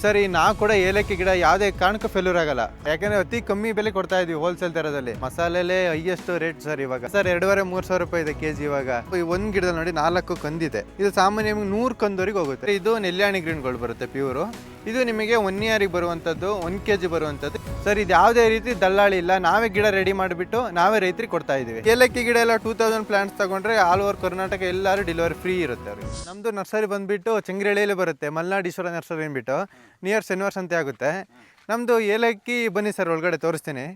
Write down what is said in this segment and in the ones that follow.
Sir ಈ ನಾವು ಕೂಡ ಏಲಕ್ಕಿ ಗಿಡ ಯಾವುದೇ ಕಾರಣಕ್ಕೂ ಫೇಲ್ಯೂರ್ ಆಗಲ್ಲ. ಯಾಕಂದ್ರೆ ಅತಿ ಕಮ್ಮಿ ಬೆಲೆ ಕೊಡ್ತಾ ಇದೀವಿ ಹೋಲ್ಸೇಲ್ ದರದಲ್ಲಿ. ಮಸಾಲೆಲೆ ಹೈಯೆಸ್ಟ್ ರೇಟ್ ಸರ್ ಇವಾಗ. ಸರ್, ಎರಡೂವರೆ, ಮೂರ್ ಸಾವಿರ ರೂಪಾಯಿ ಇದೆ ಕೆಜಿ ಇವಾಗ. ಒಂದ್ ಗಿಡದಲ್ಲಿ ನೋಡಿ ನಾಲ್ಕು ಕಂದಿದೆ. ಇದು ಸಾಮಾನ್ಯ ನೂರು ಕಂದವರೆಗೆ ಹೋಗುತ್ತೆ. ಇದು ನೆಲ್ಯಾಣಿ ಗ್ರೀನ್ಗಳು ಬರುತ್ತೆ ಪ್ಯೂರು ಇದು ನಿಮಗೆ ಒನ್ ಇಯರಿಗೆ ಬರುವಂಥದ್ದು ಒನ್ ಕೆ ಜಿ ಬರುವಂಥದ್ದು ಸರ್ ಇದು ಯಾವುದೇ ರೀತಿ ದಲ್ಲಾಳಿ ಇಲ್ಲ. ನಾವೇ ಗಿಡ ರೆಡಿ ಮಾಡಿಬಿಟ್ಟು ನಾವೇ ರೈತರಿಗೆ ಕೊಡ್ತಾ ಇದೀವಿ ಏಲಕ್ಕಿ ಗಿಡ ಎಲ್ಲ ಟೂ ತೌಸಂಡ್ ಪ್ಲಾಂಟ್ಸ್ ತಗೊಂಡ್ರೆ ಆಲ್ ಓವರ್ ಕರ್ನಾಟಕ ಎಲ್ಲರೂ ಡೆಲಿವರಿ ಫ್ರೀ ಇರುತ್ತೆ ಅವ್ರಿಗೆ. ನಮ್ಮದು ನರ್ಸರಿ ಬಂದುಬಿಟ್ಟು ಚಂಗ್ರಳ್ಳಿಯಲ್ಲಿ ಬರುತ್ತೆ ಮಲ್ನಾಡೀಶ್ವರ ನರ್ಸರಿ ಅಂದ್ಬಿಟ್ಟು. ನಿಯರ್ ಶನಿವಾರ್ಸ್ ಅಂತ ಆಗುತ್ತೆ. ನಮ್ಮದು ಏಲಕ್ಕಿ, ಬನ್ನಿ ಸರ್ ಒಳಗಡೆ ತೋರಿಸ್ತೀನಿ.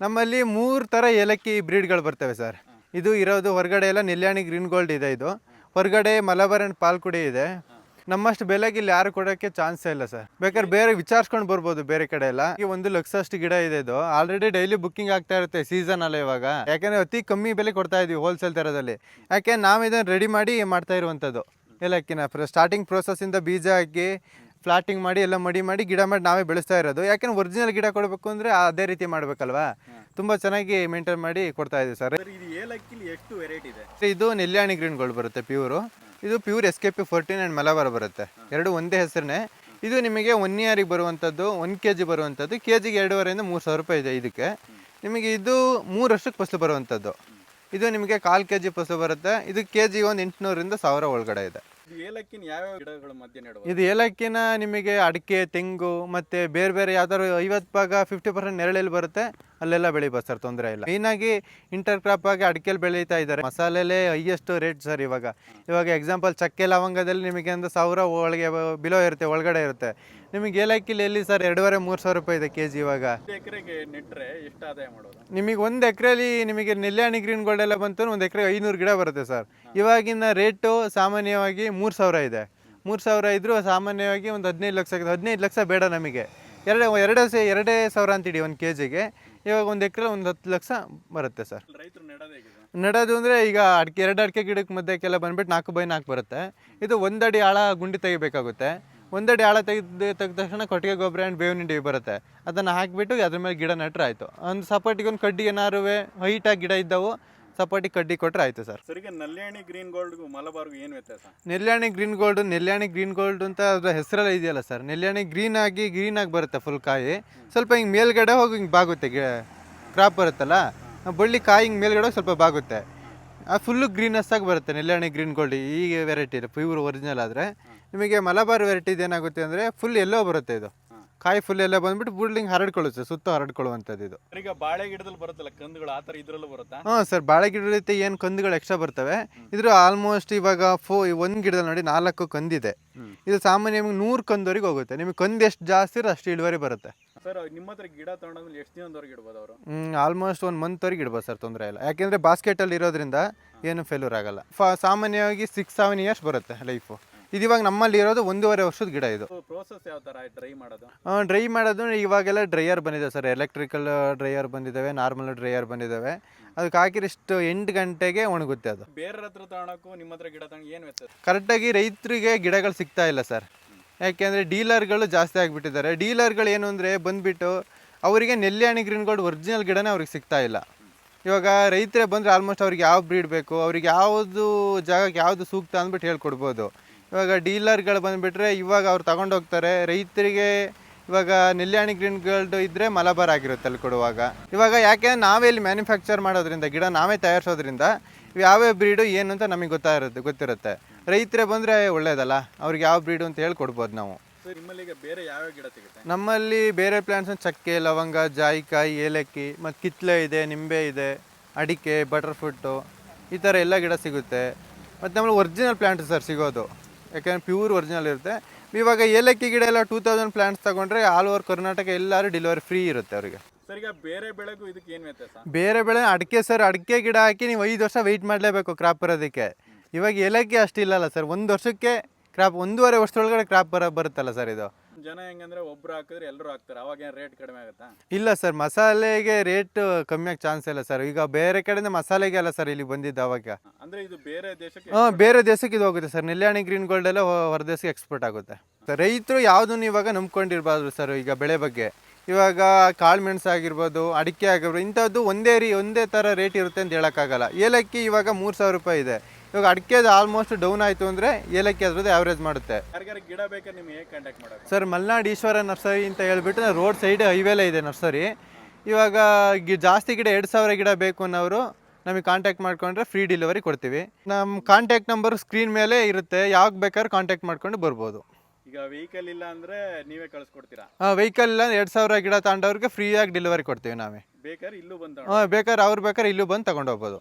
ನಮ್ಮಲ್ಲಿ ಮೂರು ಥರ ಏಲಕ್ಕಿ ಬ್ರೀಡ್ಗಳು ಬರ್ತವೆ ಸರ್ ಇದು ಇರೋದು ಹೊರಗಡೆ ಎಲ್ಲ ನೆಲ್ಯಾಣಿ ಗ್ರೀನ್ ಗೋಲ್ಡ್ ಇದೆ ಇದು. ಹೊರಗಡೆ ಮಲಬಾರ್ ಆ್ಯಂಡ್ ಪಾಲ್ಕುಡಿ ಇದೆ. ನಮ್ಮಷ್ಟು ಬೆಲೆಗೆ ಇಲ್ಲಿ ಯಾರು ಕೊಡೋಕ್ಕೆ ಚಾನ್ಸ್ ಇಲ್ಲ ಸರ್. ಬೇಕಾದ್ರೆ ಬೇರೆ ವಿಚಾರಿಸ್ಕೊಂಡು ಬರ್ಬೋದು ಬೇರೆ ಕಡೆ ಎಲ್ಲ. ಈ ಒಂದು ಲಕ್ಷ ಅಷ್ಟು ಗಿಡ ಇದೆ ಇದು. ಆಲ್ರೆಡಿ ಡೈಲಿ ಬುಕ್ಕಿಂಗ್ ಆಗ್ತಾ ಇರುತ್ತೆ ಸೀಸನ್ ಅಲ್ಲ ಇವಾಗ. ಯಾಕಂದ್ರೆ ಅತಿ ಕಮ್ಮಿ ಬೆಲೆ ಕೊಡ್ತಾ ಇದೀವಿ ಹೋಲ್ಸೇಲ್ ತರದಲ್ಲಿ ಯಾಕೆ ನಾವು ಇದನ್ನು ರೆಡಿ ಮಾಡಿ ಮಾಡ್ತಾ ಇರುವಂಥದ್ದು ಏಲಕ್ಕಿನ ಸ್ಟಾರ್ಟಿಂಗ್ ಇಂದ ಬೀಜ ಹಾಕಿ ಫ್ಲಾಟಿಂಗ್ ಮಾಡಿ ಎಲ್ಲ ಮಡಿ ಮಾಡಿ ಗಿಡ ಮಾಡಿ ನಾವೇ ಬೆಳೆಸ್ತಾ ಇರೋದು. ಯಾಕಂದ್ರೆ ಒರಿಜಿನಲ್ ಗಿಡ ಕೊಡಬೇಕು ಅಂದರೆ ಅದೇ ರೀತಿ ಮಾಡಬೇಕಲ್ವಾ? ತುಂಬ ಚೆನ್ನಾಗಿ ಮೇಂಟೈನ್ ಮಾಡಿ ಕೊಡ್ತಾ ಇದೀವಿ ಸರ್. ಇದು ನೆಲ್ಯಾಣಿ ಗ್ರೀನ್ಗಳು ಬರುತ್ತೆ ಪ್ಯೂರು ಇದು pure S K P fourteen and Malabar ಬರುತ್ತೆ. ಎರಡು ಒಂದೇ ಹೆಸರನ್ನೇ ಇದು ನಿಮಗೆ ಒನ್ ಇಯರಿಗೆ ಬರುವಂಥದ್ದು ಒನ್ ಕೆ ಜಿ ಬರುವಂಥದ್ದು ಕೆ ಜಿಗೆ ಎರಡೂವರೆಯಿಂದ ಮೂರು ಸಾವಿರ ರೂಪಾಯಿ ಇದೆ ಇದಕ್ಕೆ. ನಿಮಗೆ ಇದು ಮೂರು ವರ್ಷಕ್ಕೆ ಫಸಲು ಬರುವಂಥದ್ದು ಇದು ನಿಮಗೆ ಕಾಲು ಕೆ ಜಿ ಫಸಲು ಬರುತ್ತೆ. ಇದು ಕೆ ಜಿ ಒಂದು ಎಂಟುನೂರಿಂದ ಸಾವಿರ ಒಳಗಡೆ ಇದೆ. ಇದು ಏಲಕ್ಕಿನ ನಿಮಗೆ ಅಡಿಕೆ ತೆಂಗು ಮತ್ತು ಬೇರೆ ಬೇರೆ ಯಾವ್ದಾದ್ರು ಐವತ್ತು ಭಾಗ ಫಿಫ್ಟಿ ಪರ್ಸೆಂಟ್ ನೆರಳಲ್ಲಿ ಬರುತ್ತೆ. ಅಲ್ಲೆಲ್ಲ ಬೆಳಿಬೋದು ಸರ್ ತೊಂದರೆ ಇಲ್ಲ. ಮೇಯ್ನಾಗಿ ಇಂಟರ್ ಕ್ರಾಪ್ ಆಗಿ ಅಡಿಕೆಲಿ ಬೆಳೀತಾ ಇದ್ದಾರೆ. ಮಸಾಲೆಲೇ ಹೈಯೆಸ್ಟ್ ರೇಟ್ ಸರ್ ಇವಾಗ. ಇವಾಗ ಎಕ್ಸಾಂಪಲ್ ಚಕ್ಕೆ ಲವಂಗದಲ್ಲಿ ನಿಮಗೆ ಒಂದು ಸಾವಿರ ಒಳಗೆ ಬಿಲೋ ಇರುತ್ತೆ ಒಳಗಡೆ ಇರುತ್ತೆ. ನಿಮಗೆ ಏಲಕ್ಕಿಲಿ ಎಲ್ಲಿ ಸರ್ ಎರಡೂವರೆ ಮೂರು ಸಾವಿರ ರೂಪಾಯಿ ಇದೆ ಕೆ ಜಿ ಇವಾಗ ಎಕರೆಗೆ ನೆಟ್ಟರೆ ಎಷ್ಟು ಆದಾಯ ಮಾಡೋದು? ನಿಮಗೆ ಒಂದು ಎಕರೆಲಿ ನಿಮಗೆ ನೆಲ್ಯಾಣಿ ಗ್ರೀನ್ ಗೋಲ್ಡ್ ಎಲ್ಲ ಬಂತು ಒಂದು ಎಕರೆ ಐನೂರು ಗಿಡ ಬರುತ್ತೆ ಸರ್. ಇವಾಗಿನ ರೇಟು ಸಾಮಾನ್ಯವಾಗಿ ಮೂರು ಸಾವಿರ ಇದೆ. ಮೂರು ಸಾವಿರ ಇದ್ದರೂ ಸಾಮಾನ್ಯವಾಗಿ ಒಂದು ಹದಿನೈದು ಲಕ್ಷ ಹದಿನೈದು ಲಕ್ಷ ಬೇಡ ನಮಗೆ. ಎರಡು ಎರಡು ಸೆ ಎರಡೇ ಸಾವಿರ ಅಂತಿಡಿ ಒಂದು ಕೆ ಜಿಗೆ ಇವಾಗ ಒಂದು ಎಕರೆ ಒಂದು ಹತ್ತು ಲಕ್ಷ ಬರುತ್ತೆ ಸರ್. ರೈತರು ನೆಡೋದು ಅಂದರೆ ಈಗ ಅಡಿಕೆ ಎರಡು ಅಡಿಕೆ ಗಿಡಕ್ಕೆ ಮಧ್ಯಕ್ಕೆಲ್ಲ ಬಂದ್ಬಿಟ್ಟು ನಾಲ್ಕು ಬೈ ನಾಲ್ಕು ಬರುತ್ತೆ. ಇದು ಒಂದಡಿ ಆಳ ಗುಂಡಿ ತೆಗಿಬೇಕಾಗುತ್ತೆ. ಒಂದಡಿ ಆಳ ತೆಗೆದು ತೆಗೆದ ತಕ್ಷಣ ಕೊಟ್ಟಿಗೆ ಗೊಬ್ಬರ ಆ್ಯಂಡ್ ಬೇವಿನ ಹಿಂಡಿ ಬರುತ್ತೆ. ಅದನ್ನು ಹಾಕಿಬಿಟ್ಟು ಅದ್ರ ಮೇಲೆ ಗಿಡ ನೆಟ್ಟರೆ ಆಯಿತು. ಒಂದು ಸಪೋರ್ಟಿಗೆ ಒಂದು ಕಡ್ಡಿ ಏನಾರು ಹೈಟಾಗಿ ಗಿಡ ಇದ್ದವು ಸಪೋರ್ಟಿಗೆ ಕಡ್ಡಿ ಕೊಟ್ಟರೆ ಆಯಿತು ಸರ್. ಸರಿ ನೆಲ್ಯಾಣಿ ಗ್ರೀನ್ ಗೋಲ್ಡ್ಗೂ ಮಲಬಾರ್ಗೂ ಏನು ವ್ಯತ್ಯಾಸ? Njallani green gold Njallani green gold ಅಂತ ಅದರ ಹೆಸರೆಲ್ಲ ಇದೆಯಲ್ಲ ಸರ್. ನೆಲ್ಯಾಣಿ ಗ್ರೀನ್ ಆಗಿ ಗ್ರೀನ್ ಆಗಿ ಬರುತ್ತೆ ಫುಲ್ ಕಾಯಿ. ಸ್ವಲ್ಪ ಹಿಂಗೆ ಮೇಲ್ಗಡೆ ಹೋಗಿ ಹಿಂಗೆ ಬಾಗುತ್ತೆ ಕ್ರಾಪ್ ಬರುತ್ತಲ್ಲ? ಬಳ್ಳಿ ಕಾಯಿ ಹಿಂಗೆ ಮೇಲ್ಗಡೆ ಹೋಗಿ ಸ್ವಲ್ಪ ಬಾಗುತ್ತೆ. ಆ ಫುಲ್ಲು ಗ್ರೀನಸ್ ಆಗಿ ಬರುತ್ತೆ ನೆಲ್ಯಾಣಿ ಗ್ರೀನ್ ಗೋಲ್ಡ್. ಈ ವೆರೈಟಿ ಪ್ಯೂರ್ ಒರಿಜಿನಲ್ ಆದರೆ. ನಿಮಗೆ ಮಲಬಾರ್ ವೆರೈಟಿ ಏನಾಗುತ್ತೆ ಅಂದರೆ ಫುಲ್ ಎಲ್ಲೋ ಬರುತ್ತೆ ಇದು. ಕಾಯಿ ಫುಲ್ ಎಲ್ಲ ಬಂದ್ಬಿಟ್ಟು ಬುಡ್ಲಿಂಗ್ ಹರಡ್ಕೊಳ್ಳುತ್ತೆ ಸುತ್ತ ಹರಡ್ಕೊಳ್ಳುವಂಥದ್ದು ಇದು. ಈಗ ಬಾಳೆ ಗಿಡದಲ್ಲಿ ಬರುತ್ತಲ್ಲ ಕಂದುಗಳು ಆ ಥರ ಇದ್ರಲ್ಲೂ ಬರುತ್ತಾ? ಹಾಂ ಸರ್ ಬಾಳೆ ಗಿಡ ರೀತಿ ಏನು ಕಂದುಗಳು ಎಕ್ಸ್ಟ್ರಾ ಬರ್ತವೆ ಇದ್ರ ಆಲ್ಮೋಸ್ಟ್ ಇವಾಗ ಫೋ ಒಂದು ಗಿಡದಲ್ಲಿ ನೋಡಿ ನಾಲ್ಕು ಕಂದಿದೆ. ಇದು ಸಾಮಾನ್ಯ ನಿಮ್ಗೆ ನೂರು ಕಂದವರೆಗೆ ಹೋಗುತ್ತೆ ನಿಮಗೆ ಕಂದು ಎಷ್ಟು ಜಾಸ್ತಿ ಇರೋ ಅಷ್ಟು ಇಳುವರಿ ಬರುತ್ತೆ. ಸರ್ ನಿಮ್ಮ ಹತ್ರ ಗಿಡ ತಗೊಂಡಾದ್ಮೇಲೆ ಎಷ್ಟು ದಿನದವರೆಗೆ ಇಡ್ಬೋದು ಅವರು? ಆಲ್ಮೋಸ್ಟ್ ಒಂದು ಮಂತ್ವರೆಗೆ ಇಡ್ಬೋದು ಸರ್ ತೊಂದರೆ ಇಲ್ಲ. ಯಾಕೆಂದರೆ ಬಾಸ್ಕೆಟಲ್ಲಿ ಇರೋದ್ರಿಂದ ಏನು ಫೇಲ್ಯೂರ್ ಆಗಲ್ಲ. ಫ ಸಾಮಾನ್ಯವಾಗಿ ಸಿಕ್ಸ್ ಸೆವೆನ್ ಇಯರ್ಸ್ ಬರುತ್ತೆ ಲೈಫು ಇದು ಇವಾಗ ನಮ್ಮಲ್ಲಿ ಇರೋದು ಒಂದೂವರೆ ವರ್ಷದ ಗಿಡ ಇದು. ಪ್ರೋಸೆಸ್ ಯಾವ ತರ ಡ್ರೈ ಮಾಡೋದು? ಡ್ರೈ ಮಾಡೋದು ಇವಾಗೆಲ್ಲ ಡ್ರೈಯರ್ ಬಂದಿದೆ ಸರ್. ಎಲೆಕ್ಟ್ರಿಕಲ್ ಡ್ರೈಯರ್ ಬಂದಿದ್ದಾವೆ ನಾರ್ಮಲ್ ಡ್ರೈಯರ್ ಬಂದಿದ್ದಾವೆ ಅದಕ್ಕೆ ಹಾಕಿರಷ್ಟು ಎಂಟು ಗಂಟೆಗೆ ಒಣಗುತ್ತೆ ಅದು. ಬೇರೆ ಹತ್ರ ತಗೊಳಕ್ಕೂ ನಿಮ್ಮ ಹತ್ರ ಗಿಡ ತಗೊಂಡು ಏನು ವ್ಯತ್ಯಾಸ? ಕರೆಕ್ಟಾಗಿ ರೈತರಿಗೆ ಗಿಡಗಳು ಸಿಗ್ತಾ ಇಲ್ಲ ಸರ್. ಯಾಕೆಂದರೆ ಡೀಲರ್ಗಳು ಜಾಸ್ತಿ ಆಗಿಬಿಟ್ಟಿದ್ದಾರೆ. ಡೀಲರ್ಗಳು ಏನು ಅಂದರೆ ಬಂದುಬಿಟ್ಟು ಅವರಿಗೆ ನೆಲ್ಲಿಯಾಣಿ ಗ್ರೀನ್ ಗೋಲ್ಡ್ ಒರಿಜಿನಲ್ ಗಿಡನೇ ಅವ್ರಿಗೆ ಸಿಗ್ತಾ ಇಲ್ಲ. ಇವಾಗ ರೈತರೇ ಬಂದರೆ ಆಲ್ಮೋಸ್ಟ್ ಅವ್ರಿಗೆ ಯಾವ ಬ್ರೀಡ್ ಬೇಕು ಅವ್ರಿಗೆ ಯಾವುದು ಜಾಗಕ್ಕೆ ಯಾವುದು ಸೂಕ್ತ ಅಂದ್ಬಿಟ್ಟು ಹೇಳ್ಕೊಡ್ಬೋದು. ಇವಾಗ ಡೀಲರ್ಗಳು ಬಂದುಬಿಟ್ರೆ ಇವಾಗ ಅವ್ರು ತಗೊಂಡು ಹೋಗ್ತಾರೆ. ರೈತರಿಗೆ ಇವಾಗ ನೆಲ್ಯಾಣಿ ಗ್ರೀನ್ ಗೋಲ್ಡ್ ಇದ್ದರೆ ಮಲಬಾರ್ ಆಗಿರುತ್ತೆ ಅಲ್ಲಿ ಕೊಡುವಾಗ. ಇವಾಗ ಯಾಕೆ ನಾವೇ ಇಲ್ಲಿ ಮ್ಯಾನುಫ್ಯಾಕ್ಚರ್ ಮಾಡೋದ್ರಿಂದ ಗಿಡ ನಾವೇ ತಯಾರಿಸೋದ್ರಿಂದ ಯಾವ್ಯಾವ ಬ್ರೀಡು ಏನು ಅಂತ ನಮಗೆ ಗೊತ್ತಾಗಿರುತ್ತೆ ಗೊತ್ತಿರುತ್ತೆ. ರೈತರೇ ಬಂದರೆ ಒಳ್ಳೇದಲ್ಲ ಅವ್ರಿಗೆ ಯಾವ ಬ್ರೀಡು ಅಂತ ಹೇಳಿ ಕೊಡ್ಬೋದು ನಾವು. ಬೇರೆ ಯಾವ್ಯಾವ ಗಿಡ ಸಿಗುತ್ತೆ? ನಮ್ಮಲ್ಲಿ ಬೇರೆ ಪ್ಲಾಂಟ್ಸ್ ಚಕ್ಕೆ ಲವಂಗ ಜಾಯಿಕಾಯಿ ಏಲಕ್ಕಿ ಮತ್ತು ಕಿತ್ಲೆ ಇದೆ ನಿಂಬೆ ಇದೆ ಅಡಿಕೆ ಬಟರ್ ಫ್ರೂಟು ಈ ಥರ ಎಲ್ಲ ಗಿಡ ಸಿಗುತ್ತೆ. ಮತ್ತು ನಮ್ಮಲ್ಲಿ ಒರಿಜಿನಲ್ ಪ್ಲ್ಯಾಂಟ್ ಸರ್ ಸಿಗೋದು. ಯಾಕೆಂದ್ರೆ ಪ್ಯೂರ್ ಒರಿಜಿನಲ್ ಇರುತ್ತೆ. ಇವಾಗ ಏಲಕ್ಕಿ ಗಿಡ ಎಲ್ಲ ಟೂ ತೌಸಂಡ್ ಪ್ಲಾಂಟ್ಸ್ ತಗೊಂಡ್ರೆ ಆಲ್ ಓವರ್ ಕರ್ನಾಟಕ ಎಲ್ಲರೂ ಡೆಲಿವರಿ ಫ್ರೀ ಇರುತ್ತೆ ಅವರಿಗೆ. ಸರ್ ಈಗ ಬೇರೆ ಬೆಳೆಗೂ ಇದಕ್ಕೆ ಏನು ವ್ಯತ್ಯಾಸ? ಬೇರೆ ಬೆಳೆ ಅಡಿಕೆ ಸರ್ ಅಡಿಕೆ ಗಿಡ ಹಾಕಿ ನೀವು ಐದು ವರ್ಷ ವೆಯ್ಟ್ ಮಾಡಲೇಬೇಕು ಕ್ರಾಪ್ ಬರೋದಕ್ಕೆ. ಇವಾಗ ಏಲಕ್ಕಿ ಅಷ್ಟಿಲ್ಲಲ್ಲ ಸರ್ ಒಂದು ವರ್ಷಕ್ಕೆ ಕ್ರಾಪ್ ಒಂದೂವರೆ ವರ್ಷದೊಳಗಡೆ ಕ್ರಾಪ್ ಬರೋ ಬರುತ್ತಲ್ಲ ಸರ್ ಇದು. ಜನ ಹೆಂಗಂದ್ರೆ ಒಬ್ರು ಹಾಕಿದ್ರೆ ಎಲ್ಲರೂ ಹಾಕ್ತಾರೆ. ಅವಾಗ ಏನು ರೇಟ್ ಕಡಿಮೆ ಆಗುತ್ತಾ? ಇಲ್ಲ ಸರ್ ಮಸಾಲೆಗೆ ರೇಟ್ ಕಮ್ಮಿ ಆಗಿ ಚಾನ್ಸ್ ಇಲ್ಲ ಸರ್. ಈಗ ಬೇರೆ ಕಡೆಯಿಂದ ಮಸಾಲೆಗೆ ಅಲ್ಲ ಸರ್ ಇಲ್ಲಿ ಬಂದಿದ್ದು ಅವಾಗ. ಅಂದ್ರೆ ಇದು ಬೇರೆ ದೇಶಕ್ಕೆ ಹಾಂ ಬೇರೆ ದೇಶಕ್ಕೆ ಇದು ಹೋಗುತ್ತೆ ಸರ್. ನೆಲ್ಯಾಣಿ ಗ್ರೀನ್ ಗೋಲ್ಡ್ ಎಲ್ಲ ಹೊರದೇಶಕ್ಕೆ ಹೊರ ದೇಶಕ್ಕೆ ಎಕ್ಸ್ಪೋರ್ಟ್ ಆಗುತ್ತೆ. ರೈತರು ಯಾವುದನ್ನು ಇವಾಗ ನಂಬ್ಕೊಂಡಿರ್ಬಾರ್ದು ಸರ್ ಈಗ ಬೆಳೆ ಬಗ್ಗೆ. ಇವಾಗ ಕಾಳು ಮೆಣಸು ಆಗಿರ್ಬೋದು ಅಡಿಕೆ ಆಗಿರ್ಬೋದು ಇಂಥದ್ದು ಒಂದೇ ರೀ ಒಂದೇ ಥರ ರೇಟ್ ಇರುತ್ತೆ ಅಂತ ಹೇಳೋಕ್ಕಾಗಲ್ಲ. ಏಲಕ್ಕಿ ಇವಾಗ ಮೂರು ಸಾವಿರ ರೂಪಾಯಿ ಇದೆ. ಇವಾಗ ಅಡಿಕೆದು ಆಲ್ಮೋಸ್ಟ್ ಡೌನ್ ಆಯಿತು ಅಂದರೆ ಏಲಕ್ಕಿ ಅದ್ರದ್ದು ಆವ್ರೇಜ್ ಮಾಡುತ್ತೆ. ಗಿಡ ಬೇಕಾದ್ರೆ ನಿಮ್ಗೆ ಹೇಗೆ ಕಾಂಟ್ಯಾಕ್ಟ್ ಮಾಡೋದು? ಸರ್ ಮಲ್ನಾಡ್ ಈಶ್ವರ ನರ್ಸರಿ ಅಂತ ಹೇಳ್ಬಿಟ್ಟು ರೋಡ್ ಸೈಡ್ ಹೈವೇಲೇ ಇದೆ ನರ್ಸರಿ. ಇವಾಗ ಗಿ ಜಾಸ್ತಿ ಗಿಡ ಎರಡು ಸಾವಿರ ಗಿಡ ಬೇಕು ಅನ್ನೋರು ನಮಗೆ ಕಾಂಟ್ಯಾಕ್ಟ್ ಮಾಡ್ಕೊಂಡ್ರೆ ಫ್ರೀ ಡೆಲಿವರಿ ಕೊಡ್ತೀವಿ. ನಮ್ಮ ಕಾಂಟ್ಯಾಕ್ಟ್ ನಂಬರ್ ಸ್ಕ್ರೀನ್ ಮೇಲೆ ಇರುತ್ತೆ. ಯಾವಾಗ ಬೇಕಾದ್ರೆ ಕಾಂಟ್ಯಾಕ್ಟ್ ಮಾಡ್ಕೊಂಡು ಬರ್ಬೋದು. ಈಗ ವೆಹಿಕಲ್ ಇಲ್ಲ ಅಂದ್ರೆ ನೀವೇ ಕಳಿಸ್ಕೊಡ್ತೀರಾ? ವೆಹಿಕಲ್ ಇಲ್ಲ ಎರಡು ಸಾವಿರ ಗಿಡ ತಗೊಂಡವ್ರಿಗೆ ಫ್ರೀಯಾಗಿ ಡೆಲಿವರಿ ಕೊಡ್ತೀವಿ ನಾವೇ. ಬೇಕಾದ್ರೆ ಇಲ್ಲೂ ಬಂದು ಹಾಂ ಬೇಕಾದ್ರೆ ಅವ್ರು ಬೇಕಾದ್ರೆ ಇಲ್ಲೂ ಬಂದು ತಗೊಂಡು ಹೋಗ್ಬೋದು.